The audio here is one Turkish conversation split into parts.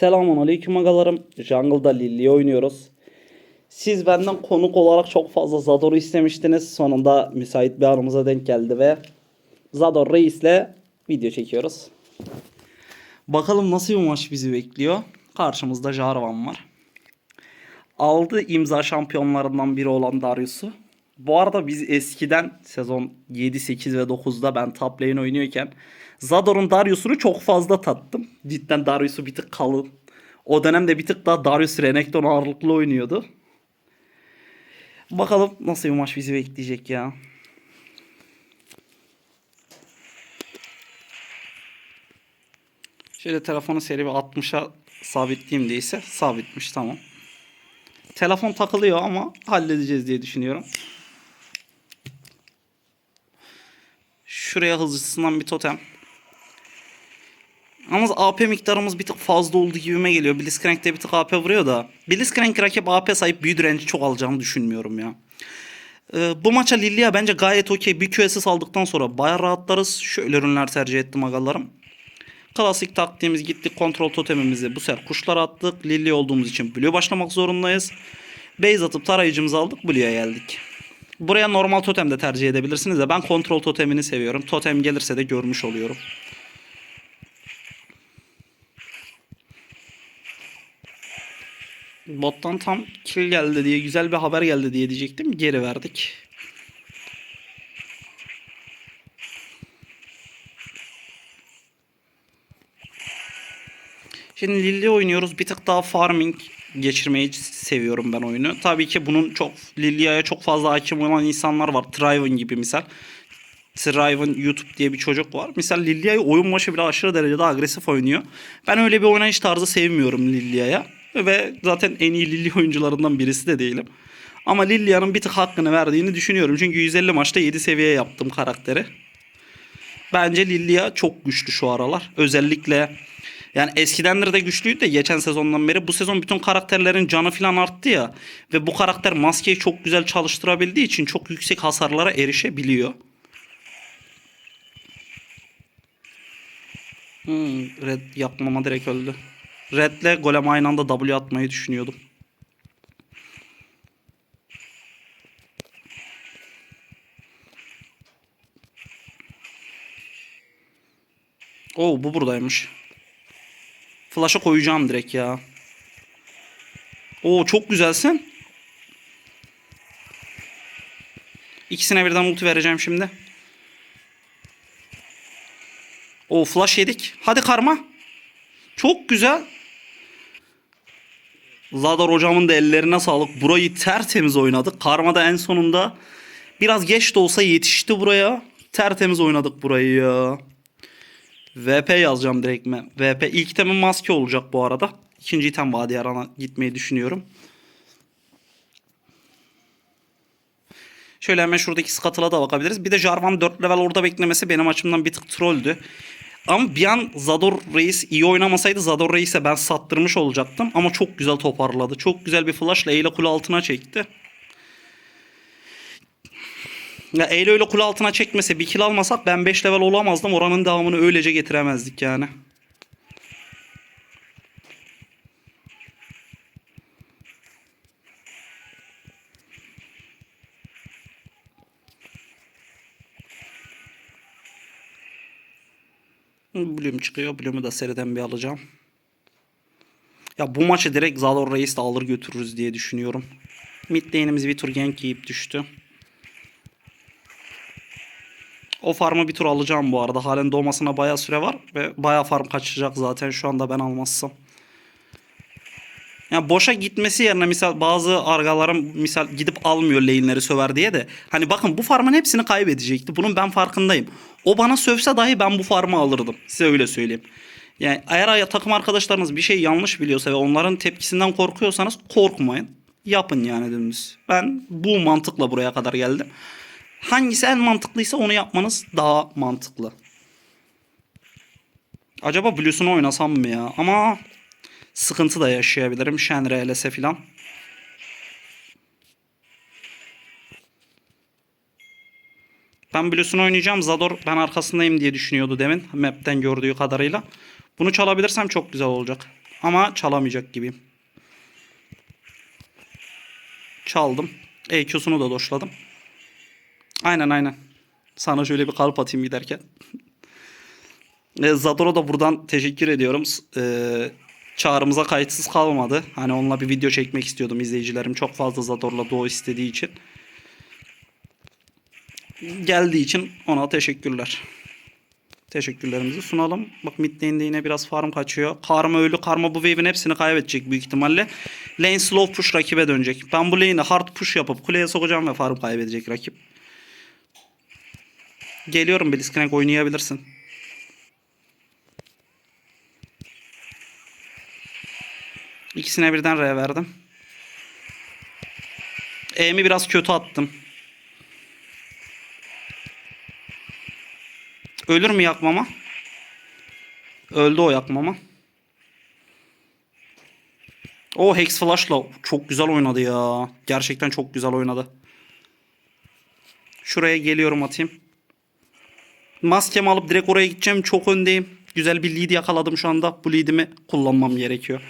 Selamun aleyküm agalarım. Jungle'da Lily oynuyoruz. Siz benden konuk olarak çok fazla Zador'u istemiştiniz. Sonunda müsait bir anımıza denk geldi ve Zador Reis'le video çekiyoruz. Bakalım nasıl bir maç bizi bekliyor. Karşımızda Jarvan var. Aldı imza şampiyonlarından biri olan Darius'u. Bu arada biz eskiden sezon 7, 8 ve 9'da ben top lane oynuyorken Zador'un Darius'unu çok fazla tattım. Cidden Darius'u bir tık kalın. O dönemde bir tık daha Darius Renekton ağırlıklı oynuyordu. Bakalım nasıl bir maç bizi bekleyecek ya. Şöyle telefonu seri bir 60'a sabitleyeyim değilse sabitmiş tamam. Telefon takılıyor ama halledeceğiz diye düşünüyorum. Şuraya hızlısından bir totem. Ama AP miktarımız bir tık fazla olduğu gibime geliyor. Blitzcrank'te bir tık AP vuruyor da. Blitzcrank rakip AP sahip büyü direnci çok alacağını düşünmüyorum ya. Ee, bu maça Lilia bence gayet okey. Bir QSS aldıktan sonra baya rahatlarız. Şöyle ürünler tercih ettim agalarım. Klasik taktiğimiz gittik kontrol totemimizi bu sefer kuşlara attık. Lilya olduğumuz için Blue başlamak zorundayız. Base atıp tarayıcımızı aldık Blue'ya geldik. Buraya normal totem de tercih edebilirsiniz de ben kontrol totemini seviyorum. Totem gelirse de görmüş oluyorum. Bottan tam kill geldi diye güzel bir haber geldi diye diyecektim. Geri verdik. Şimdi Lilli oynuyoruz. Bir tık daha farming geçirmeyi seviyorum ben oyunu. Tabii ki bunun çok Lilia'ya çok fazla hakim olan insanlar var. Triven gibi misal. Triven YouTube diye bir çocuk var. Misal Lilia'yı oyun başı bile aşırı derecede agresif oynuyor. Ben öyle bir oynayış tarzı sevmiyorum Lilia'ya. Ve zaten en iyi Lilia oyuncularından birisi de değilim. Ama Lilia'nın bir tık hakkını verdiğini düşünüyorum. Çünkü 150 maçta 7 seviye yaptım karakteri. Bence Lilia çok güçlü şu aralar. Özellikle yani eskidenleri de güçlüydü de geçen sezondan beri. Bu sezon bütün karakterlerin canı falan arttı ya. Ve bu karakter maskeyi çok güzel çalıştırabildiği için çok yüksek hasarlara erişebiliyor. Hmm, red yapmama direkt öldü. Red'le golem aynı anda W atmayı düşünüyordum. Oo bu buradaymış. Flash'a koyacağım direkt ya. Oo çok güzelsin. İkisine birden ulti vereceğim şimdi. Oo flash yedik. Hadi karma. Çok güzel. Zadar hocamın da ellerine sağlık. Burayı tertemiz oynadık. Karma da en sonunda biraz geç de olsa yetişti buraya. Tertemiz oynadık burayı ya. VP yazacağım direkt mi? VP ilk itemin maske olacak bu arada. İkinci item vadi arana gitmeyi düşünüyorum. Şöyle hemen şuradaki Scuttle'a da bakabiliriz. Bir de Jarvan 4 level orada beklemesi benim açımdan bir tık trolldü. Ama bir an Zador Reis iyi oynamasaydı Zador Reis'e ben sattırmış olacaktım. Ama çok güzel toparladı. Çok güzel bir flashla Eyle kule altına çekti. Ya Eyle öyle kule altına çekmese bir kill almasak ben 5 level olamazdım. Oranın devamını öylece getiremezdik yani. Bloom çıkıyor. Bloom'u da seriden bir alacağım. Ya bu maçı direkt Zador Reis de alır götürürüz diye düşünüyorum. Mid lane'imiz bir tur gank yiyip düştü. O farmı bir tur alacağım bu arada. Halen doğmasına bayağı süre var. Ve bayağı farm kaçacak zaten şu anda ben almazsam. Yani boşa gitmesi yerine misal bazı argalarım misal gidip almıyor lane'leri söver diye de. Hani bakın bu farmın hepsini kaybedecekti. Bunun ben farkındayım. O bana sövse dahi ben bu farmı alırdım. Size öyle söyleyeyim. Yani eğer takım arkadaşlarınız bir şey yanlış biliyorsa ve onların tepkisinden korkuyorsanız korkmayın. Yapın yani dümdüz. Ben bu mantıkla buraya kadar geldim. Hangisi en mantıklıysa onu yapmanız daha mantıklı. Acaba Blues'unu oynasam mı ya? Ama sıkıntı da yaşayabilirim. Shenre, LS filan. Ben Blues'unu oynayacağım. Zador ben arkasındayım diye düşünüyordu demin. Map'ten gördüğü kadarıyla. Bunu çalabilirsem çok güzel olacak. Ama çalamayacak gibiyim. Çaldım. EQ'sunu da doşladım. Aynen aynen. Sana şöyle bir kalp atayım giderken. E, Zador'a da buradan teşekkür ediyorum. S- E, çağrımıza kayıtsız kalmadı. Hani onunla bir video çekmek istiyordum izleyicilerim. Çok fazla Zador'la Doğu istediği için. Geldiği için ona teşekkürler. Teşekkürlerimizi sunalım. Bak mid yine biraz farm kaçıyor. Karma ölü. Karma bu wave'in hepsini kaybedecek büyük ihtimalle. Lane slow push rakibe dönecek. Ben bu lane'i hard push yapıp kuleye sokacağım ve farm kaybedecek rakip. Geliyorum Blitzcrank oynayabilirsin. İkisine birden R verdim. E'mi biraz kötü attım. Ölür mü yakmama? Öldü o yakmama. O Hex Flash'la çok güzel oynadı ya. Gerçekten çok güzel oynadı. Şuraya geliyorum atayım. Maskemi alıp direkt oraya gideceğim. Çok öndeyim. Güzel bir lead yakaladım şu anda. Bu lead'imi kullanmam gerekiyor.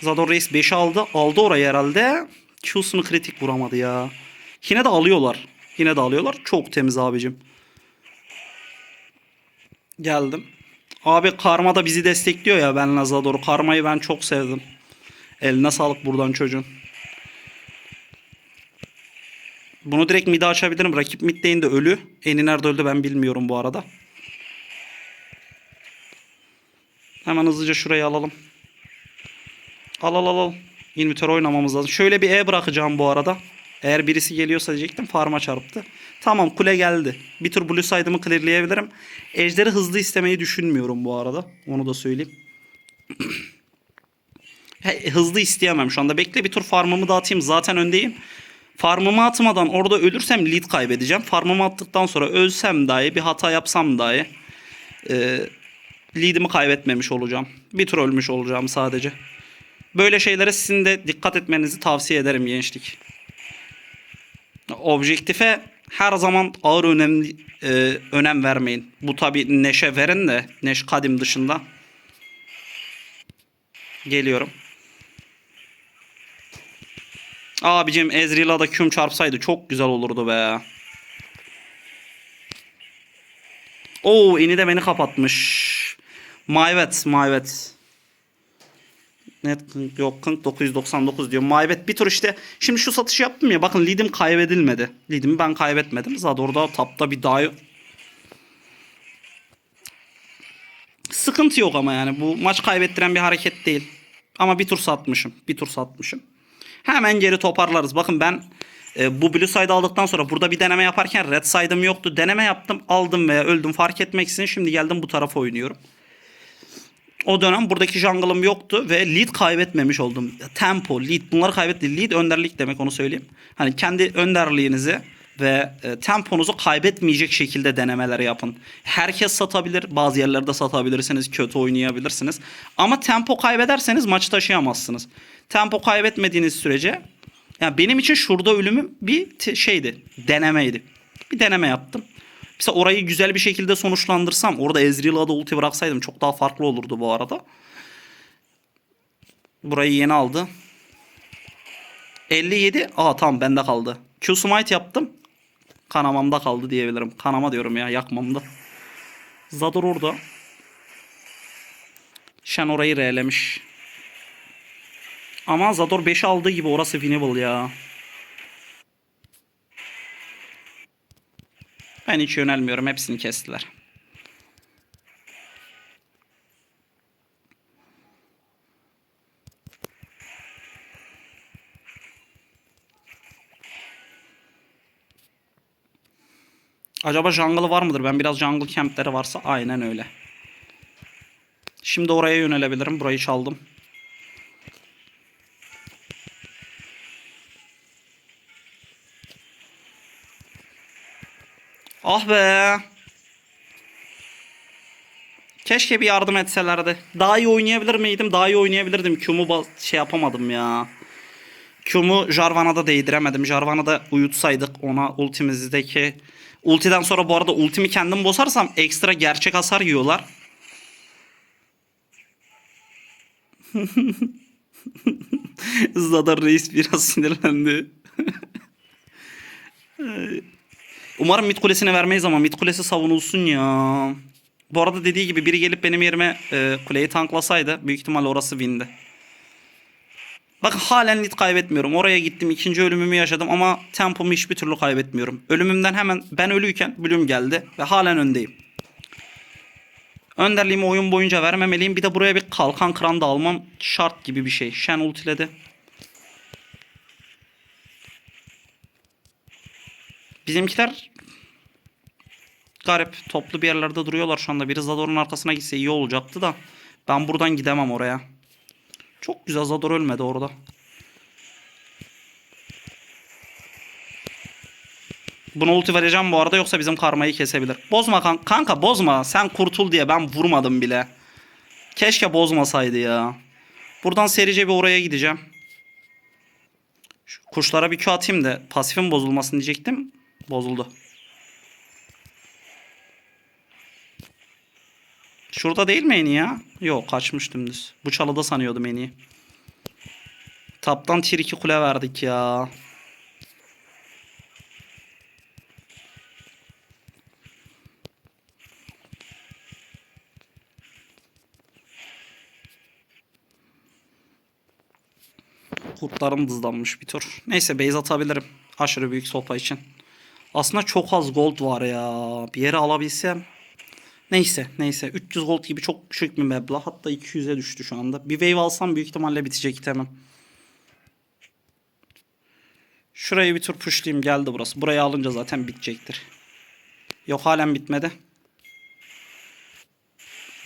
Zador Reis 5'i aldı. Aldı orayı herhalde. Q'sunu kritik vuramadı ya. Yine de alıyorlar. Yine de alıyorlar. Çok temiz abicim. Geldim. Abi Karma da bizi destekliyor ya benle Zador. Karma'yı ben çok sevdim. Eline sağlık buradan çocuğun. Bunu direkt mid'e açabilirim. Rakip mid lane'de ölü. Eni nerede öldü ben bilmiyorum bu arada. Hemen hızlıca şurayı alalım. Al al al al. İnvitör oynamamız lazım. Şöyle bir E bırakacağım bu arada. Eğer birisi geliyorsa diyecektim. Farma çarptı. Tamam kule geldi. Bir tur blue side'ımı clearlayabilirim. Ejderi hızlı istemeyi düşünmüyorum bu arada. Onu da söyleyeyim. Hızlı isteyemem şu anda. Bekle bir tur farmımı da atayım. Zaten öndeyim. Farmımı atmadan orada ölürsem lead kaybedeceğim. Farmımı attıktan sonra ölsem dahi bir hata yapsam dahi e, lead'imi kaybetmemiş olacağım. Bir tur ölmüş olacağım sadece. Böyle şeylere sizin de dikkat etmenizi tavsiye ederim gençlik. Objektife her zaman ağır önemli e, önem vermeyin. Bu tabi neşe verin de neş kadim dışında. Geliyorum. Abicim Ezreal'a da küm çarpsaydı çok güzel olurdu be. Oo eni de beni kapatmış. Mayvet, mayvet. Net yok Kink 999 diyor. Maybet bir tur işte. Şimdi şu satışı yaptım ya. Bakın lead'im kaybedilmedi. Lead'imi ben kaybetmedim. Zador'da tapta bir daha Sıkıntı yok ama yani. Bu maç kaybettiren bir hareket değil. Ama bir tur satmışım. Bir tur satmışım. Hemen geri toparlarız. Bakın ben e, bu blue side aldıktan sonra burada bir deneme yaparken red side'ım yoktu. Deneme yaptım. Aldım veya öldüm fark etmeksizin. Şimdi geldim bu tarafa oynuyorum. O dönem buradaki jungle'ım yoktu ve lead kaybetmemiş oldum. Tempo, lead bunları kaybetti. Lead önderlik demek onu söyleyeyim. Hani kendi önderliğinizi ve e, temponuzu kaybetmeyecek şekilde denemeler yapın. Herkes satabilir. Bazı yerlerde satabilirsiniz. Kötü oynayabilirsiniz. Ama tempo kaybederseniz maçı taşıyamazsınız. Tempo kaybetmediğiniz sürece yani benim için şurada ölümüm bir şeydi. Denemeydi. Bir deneme yaptım. Mesela orayı güzel bir şekilde sonuçlandırsam orada Ezreal'a da ulti bıraksaydım çok daha farklı olurdu bu arada. Burayı yeni aldı. 57. Aa tamam bende kaldı. Q smite yaptım. Kanamamda kaldı diyebilirim. Kanama diyorum ya yakmamda. Zador orada. Shen orayı R'lemiş. Ama Zador 5'i aldığı gibi orası winnable ya. Ben hiç yönelmiyorum. Hepsini kestiler. Acaba jungle var mıdır? Ben biraz jungle campleri varsa aynen öyle. Şimdi oraya yönelebilirim. Burayı çaldım. Ah be. Keşke bir yardım etselerdi. Daha iyi oynayabilir miydim? Daha iyi oynayabilirdim. Q'mu şey yapamadım ya. Q'mu Jarvan'a değdiremedim. Jarvan'a da uyutsaydık ona ultimizdeki ultiden sonra bu arada ultimi kendim bozarsam ekstra gerçek hasar yiyorlar. Zadar Reis biraz sinirlendi. Umarım mid kulesine vermeyiz ama mid kulesi savunulsun ya. Bu arada dediği gibi biri gelip benim yerime e, kuleyi tanklasaydı büyük ihtimalle orası windi. Bak halen lit kaybetmiyorum. Oraya gittim ikinci ölümümü yaşadım ama tempomu hiçbir türlü kaybetmiyorum. Ölümümden hemen ben ölüyken Bloom geldi ve halen öndeyim. Önderliğimi oyun boyunca vermemeliyim. Bir de buraya bir kalkan kıran da almam şart gibi bir şey. Shen ultiledi. Bizimkiler garip toplu bir yerlerde duruyorlar şu anda. Biri Zador'un arkasına gitse iyi olacaktı da ben buradan gidemem oraya. Çok güzel Zador ölmedi orada. Buna ulti vereceğim bu arada yoksa bizim karmayı kesebilir. Bozma kan kanka bozma. Sen kurtul diye ben vurmadım bile. Keşke bozmasaydı ya. Buradan serice bir oraya gideceğim. Şu kuşlara bir Q atayım da pasifim bozulmasın diyecektim. Bozuldu. Şurada değil mi en iyi ya? Yok kaçmış dümdüz. Bu çalıda sanıyordum en iyi. Taptan tier 2 kule verdik ya. Kurtlarım dızlanmış bir tur. Neyse base atabilirim. Aşırı büyük sopa için. Aslında çok az gold var ya. Bir yere alabilsem. Neyse neyse 300 gold gibi çok küçük bir meblağ. Hatta 200'e düştü şu anda. Bir wave alsam büyük ihtimalle bitecek itemim. Şurayı bir tur pushlayayım geldi burası. Burayı alınca zaten bitecektir. Yok halen bitmedi.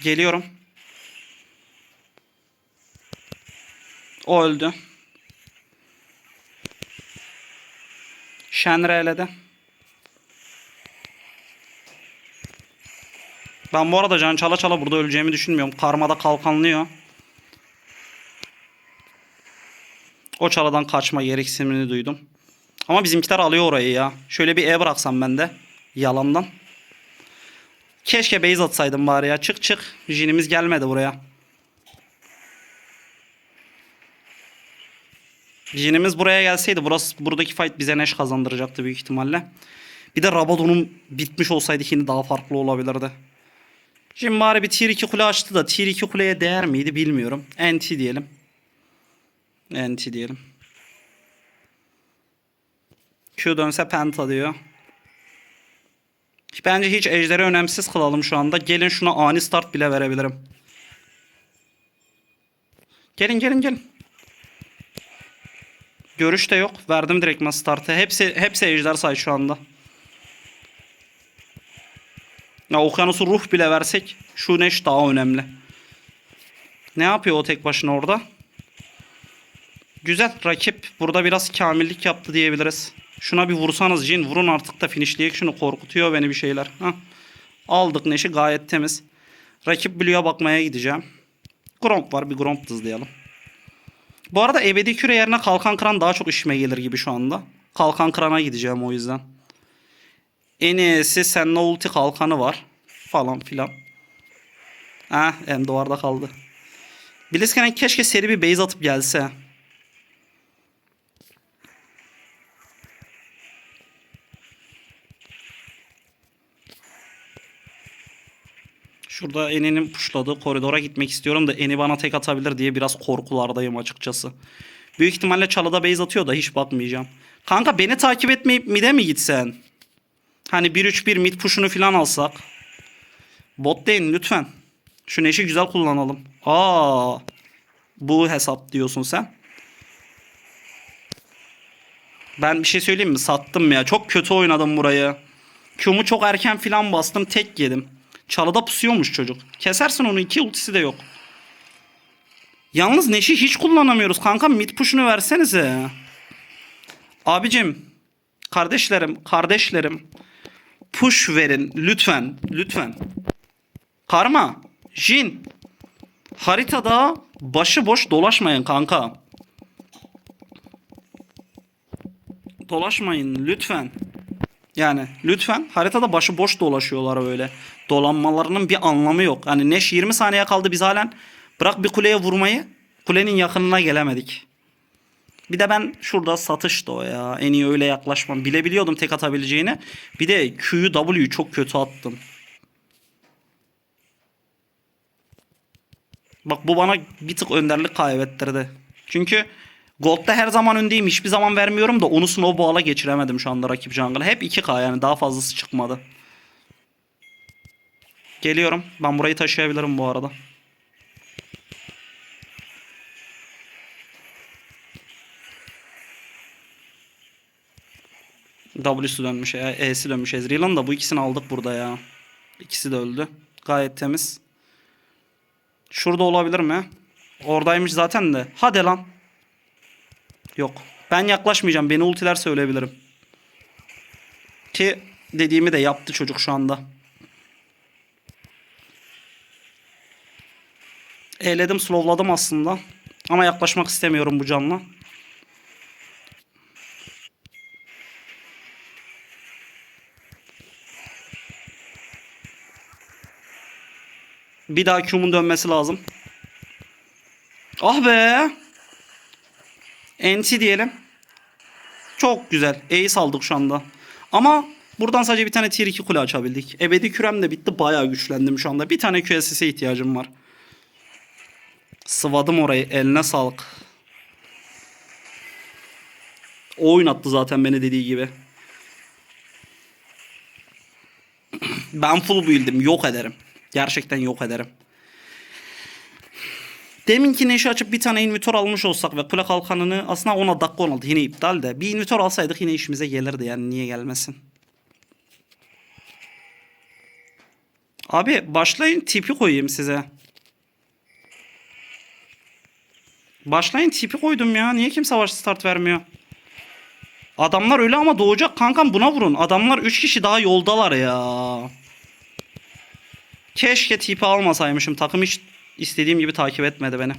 Geliyorum. O öldü. Shenre'ledi. Ben bu arada can çala çala burada öleceğimi düşünmüyorum. Karmada kalkanlıyor. O çaladan kaçma gereksinimini duydum. Ama bizimkiler alıyor orayı ya. Şöyle bir E bıraksam ben de. Yalandan. Keşke base atsaydım bari ya. Çık çık. Jinimiz gelmedi buraya. Jinimiz buraya gelseydi burası buradaki fight bize neş kazandıracaktı büyük ihtimalle. Bir de Rabadon'un bitmiş olsaydı yine daha farklı olabilirdi. Şimdi bari bir tier 2 kule açtı da tier 2 kuleye değer miydi bilmiyorum. NT diyelim. NT diyelim. Q dönse penta diyor. Bence hiç ejderi önemsiz kılalım şu anda. Gelin şuna ani start bile verebilirim. Gelin gelin gelin. Görüş de yok. Verdim direkt startı. Hepsi hepsi ejder say şu anda. Ya okyanusu ruh bile versek şu neş daha önemli. Ne yapıyor o tek başına orada? Güzel rakip burada biraz kamillik yaptı diyebiliriz. Şuna bir vursanız Jin vurun artık da finishleyek şunu korkutuyor beni bir şeyler. Hah. Aldık neşi gayet temiz. Rakip Blue'ya bakmaya gideceğim. Gromp var bir Gromp hızlayalım. Bu arada ebedi küre yerine kalkan kıran daha çok işime gelir gibi şu anda. Kalkan kırana gideceğim o yüzden. En iyisi seninle ulti kalkanı var. Falan filan. Ah en duvarda kaldı. Blitzcrank keşke seri bir base atıp gelse. Şurada Eni'nin pushladığı koridora gitmek istiyorum da Eni bana tek atabilir diye biraz korkulardayım açıkçası. Büyük ihtimalle çalıda base atıyor da hiç bakmayacağım. Kanka beni takip etmeyip mide mi gitsen? Hani 1-3-1 mid push'unu falan alsak. Bot değil lütfen. Şu neşi güzel kullanalım. Aa, bu hesap diyorsun sen. Ben bir şey söyleyeyim mi? Sattım ya. Çok kötü oynadım burayı. Q'mu çok erken filan bastım. Tek yedim. Çalıda pusuyormuş çocuk. Kesersin onu. iki ultisi de yok. Yalnız Neş'i hiç kullanamıyoruz. Kanka mid push'unu versenize. Abicim. Kardeşlerim. Kardeşlerim. Push verin. Lütfen. Lütfen. Karma. Jin. Haritada başıboş dolaşmayın kanka. Dolaşmayın lütfen. Yani lütfen haritada başıboş dolaşıyorlar öyle. Dolanmalarının bir anlamı yok. Hani Neş 20 saniye kaldı biz halen bırak bir kuleye vurmayı. Kulenin yakınına gelemedik. Bir de ben şurada satıştı o ya. En iyi öyle yaklaşmam. Bilebiliyordum tek atabileceğini. Bir de Q'yu W'yu çok kötü attım. Bak bu bana bir tık önderlik kaybettirdi. Çünkü Gold'da her zaman öndeyim. Hiçbir zaman vermiyorum da onu snowball'a geçiremedim şu anda rakip jungle'a. Hep 2K yani daha fazlası çıkmadı. Geliyorum. Ben burayı taşıyabilirim bu arada. W'su dönmüş, ya, E'si dönmüş Ezreal'ın da bu ikisini aldık burada ya. İkisi de öldü. Gayet temiz. Şurada olabilir mi? Oradaymış zaten de. Hadi lan. Yok. Ben yaklaşmayacağım. Beni ultiler söyleyebilirim. Ki dediğimi de yaptı çocuk şu anda. Eğledim, slowladım aslında. Ama yaklaşmak istemiyorum bu canla. Bir daha Q'mun dönmesi lazım. Ah be. NT diyelim. Çok güzel. Ace aldık şu anda. Ama buradan sadece bir tane tier 2 kule açabildik. Ebedi kürem de bitti. Bayağı güçlendim şu anda. Bir tane QSS'e ihtiyacım var. Sıvadım orayı. Eline sağlık. O oynattı zaten beni dediği gibi. Ben full build'im. Yok ederim. Gerçekten yok ederim. Deminki neşe açıp bir tane invitör almış olsak ve kule kalkanını aslında 10 dakika oldu yine iptal de. Bir invitör alsaydık yine işimize gelirdi yani niye gelmesin. Abi başlayın tipi koyayım size. Başlayın tipi koydum ya. Niye kim savaş start vermiyor? Adamlar öyle ama doğacak kankam buna vurun. Adamlar 3 kişi daha yoldalar ya. Keşke tipi almasaymışım. Takım hiç istediğim gibi takip etmedi beni.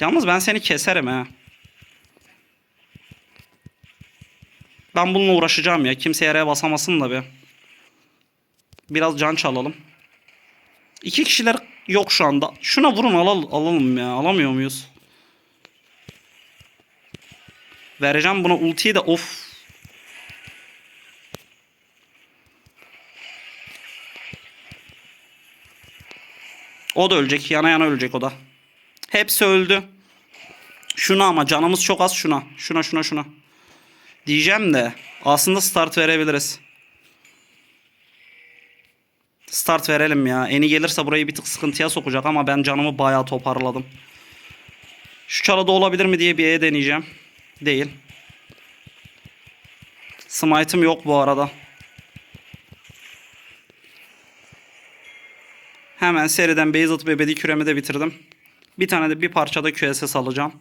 Yalnız ben seni keserim ha. Ben bununla uğraşacağım ya. Kimse yere basamasın da bir. Biraz can çalalım. İki kişiler yok şu anda. Şuna vurun alal alalım ya. Alamıyor muyuz? Vereceğim buna ultiyi de of. O da ölecek. Yana yana ölecek o da. Hepsi öldü. Şuna ama canımız çok az şuna. Şuna şuna şuna. Diyeceğim de aslında start verebiliriz. Start verelim ya. Eni gelirse burayı bir tık sıkıntıya sokacak ama ben canımı bayağı toparladım. Şu çalıda olabilir mi diye bir E deneyeceğim. Değil. Smite'ım yok bu arada. Hemen seriden base atıp ebedi küremi de bitirdim. Bir tane de bir parçada QSS alacağım.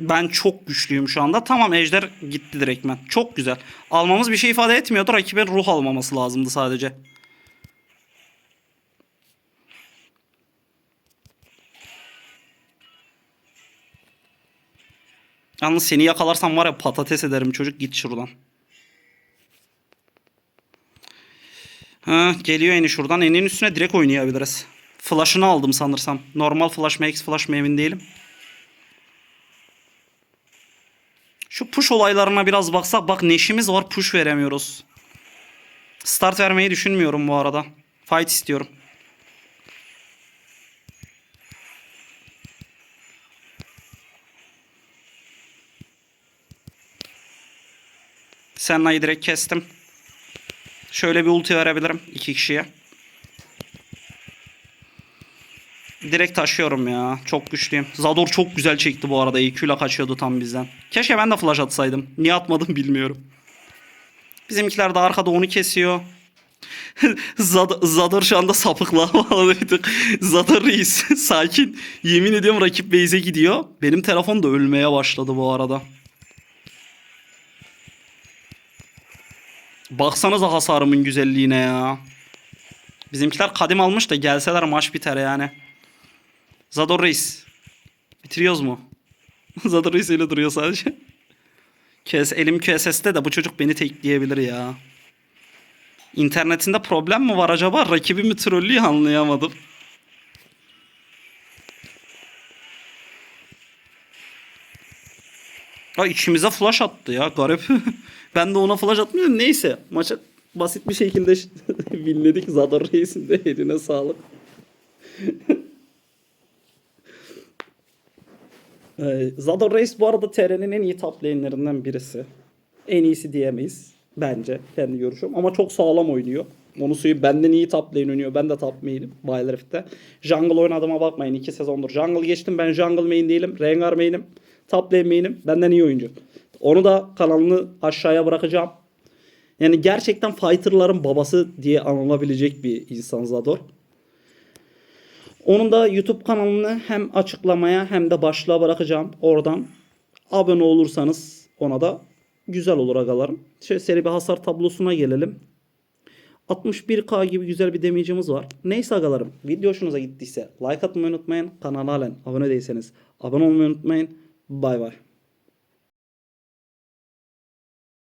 Ben çok güçlüyüm şu anda. Tamam ejder gitti direktmen. Çok güzel. Almamız bir şey ifade etmiyordu. Rakibin ruh almaması lazımdı sadece. Yalnız seni yakalarsam var ya patates ederim çocuk git şuradan. Ha, geliyor eni şuradan. Enin üstüne direkt oynayabiliriz. Flash'ını aldım sanırsam. Normal flash mı X flash mı emin değilim. Şu push olaylarına biraz baksak. Bak neşimiz var push veremiyoruz. Start vermeyi düşünmüyorum bu arada. Fight istiyorum. Senna'yı direkt kestim. Şöyle bir ulti verebilirim iki kişiye. Direkt taşıyorum ya. Çok güçlüyüm. Zador çok güzel çekti bu arada. EQ ile kaçıyordu tam bizden. Keşke ben de flash atsaydım. Niye atmadım bilmiyorum. Bizimkiler de arkada onu kesiyor. Zad Zador şu anda sapıklığa bağladı. Zador reis sakin. Yemin ediyorum rakip base'e gidiyor. Benim telefon da ölmeye başladı bu arada. Baksanıza hasarımın güzelliğine ya. Bizimkiler kadim almış da gelseler maç biter yani. Zador Reis. Bitiriyoruz mu? Zador Reis öyle duruyor sadece. Kes, elim QSS'te de bu çocuk beni tekleyebilir ya. İnternetinde problem mi var acaba? Rakibi mi trollüyor anlayamadım. Ha içimize flash attı ya garip. ben de ona flash atmıyorum. Neyse maça basit bir şekilde winledik. Zador Reis'in de eline sağlık. Zador Reis bu arada TR'nin en iyi top lane'lerinden birisi. En iyisi diyemeyiz. Bence. Kendi görüşüm. Ama çok sağlam oynuyor. Onu suyu benden iyi top lane oynuyor. Ben de top main'im. Wildrift'te. Jungle oynadığıma bakmayın. 2 sezondur. Jungle geçtim. Ben jungle main değilim. Rengar main'im. Top lane main'im. Benden iyi oyuncu. Onu da kanalını aşağıya bırakacağım. Yani gerçekten fighterların babası diye anılabilecek bir insan Zador. Onun da YouTube kanalını hem açıklamaya hem de başlığa bırakacağım. Oradan abone olursanız ona da güzel olur agalarım. Şöyle seri bir hasar tablosuna gelelim. 61k gibi güzel bir damage'imiz var. Neyse agalarım video hoşunuza gittiyse like atmayı unutmayın. Kanala halen abone değilseniz abone olmayı unutmayın. Bay bay.